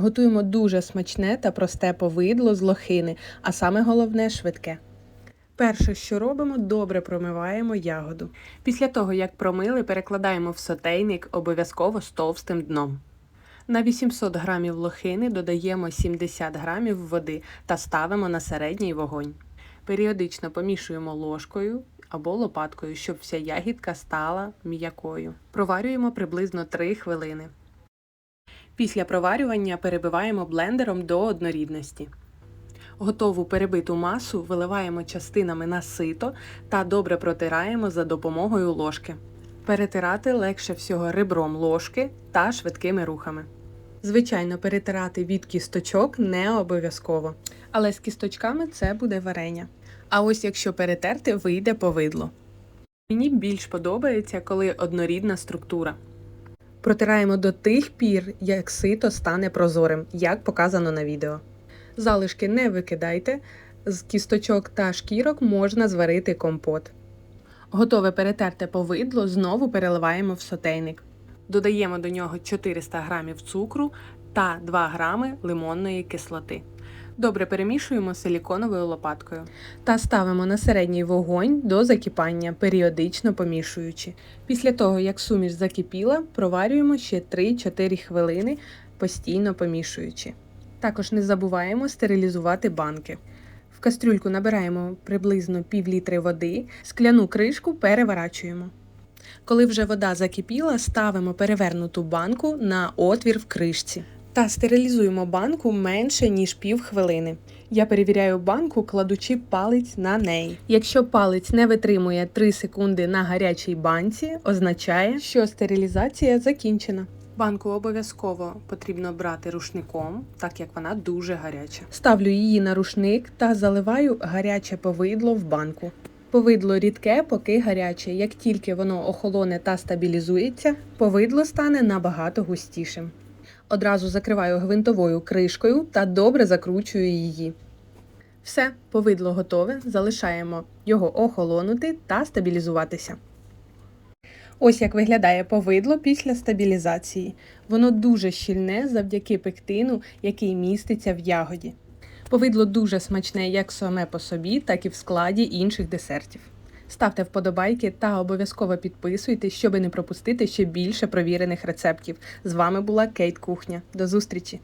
Готуємо дуже смачне та просте повидло з лохини, а саме головне швидке. Перше, що робимо, добре промиваємо ягоду. Після того, як промили, перекладаємо в сотейник обов'язково з товстим дном. На 800 грамів лохини додаємо 70 грамів води та ставимо на середній вогонь. Періодично помішуємо ложкою або лопаткою, щоб вся ягідка стала м'якою. Проварюємо приблизно 3 хвилини. Після проварювання перебиваємо блендером до однорідності. Готову перебиту масу виливаємо частинами на сито та добре протираємо за допомогою ложки. Перетирати легше всього ребром ложки та швидкими рухами. Звичайно, перетирати від кісточок не обов'язково, але з кісточками це буде варення. А ось якщо перетерти, вийде повидло. Мені більш подобається, коли однорідна структура. Протираємо до тих пір, як сито стане прозорим, як показано на відео. Залишки не викидайте, з кісточок та шкірок можна зварити компот. Готове перетерте повидло знову переливаємо в сотейник. Додаємо до нього 400 г цукру та 2 г лимонної кислоти. Добре перемішуємо силіконовою лопаткою та ставимо на середній вогонь до закипання, періодично помішуючи. Після того, як суміш закипіла, проварюємо ще 3-4 хвилини, постійно помішуючи. Також не забуваємо стерилізувати банки. В кастрюльку набираємо приблизно пів літри води, скляну кришку переворачуємо. Коли вже вода закипіла, ставимо перевернуту банку на отвір в кришці та стерилізуємо банку менше ніж пів хвилини. Я перевіряю банку, кладучи палець на неї. Якщо палець не витримує 3 секунди на гарячій банці, означає, що стерилізація закінчена. Банку обов'язково потрібно брати рушником, так як вона дуже гаряча. Ставлю її на рушник та заливаю гаряче повидло в банку. Повидло рідке, поки гаряче. Як тільки воно охолоне та стабілізується, повидло стане набагато густішим. Одразу закриваю гвинтовою кришкою та добре закручую її. Все, повидло готове, залишаємо його охолонути та стабілізуватися. Ось як виглядає повидло після стабілізації. Воно дуже щільне завдяки пектину, який міститься в ягоді. Повидло дуже смачне як саме по собі, так і в складі інших десертів. Ставте вподобайки та обов'язково підписуйтесь, щоби не пропустити ще більше провірених рецептів. З вами була Кейт Кухня. До зустрічі!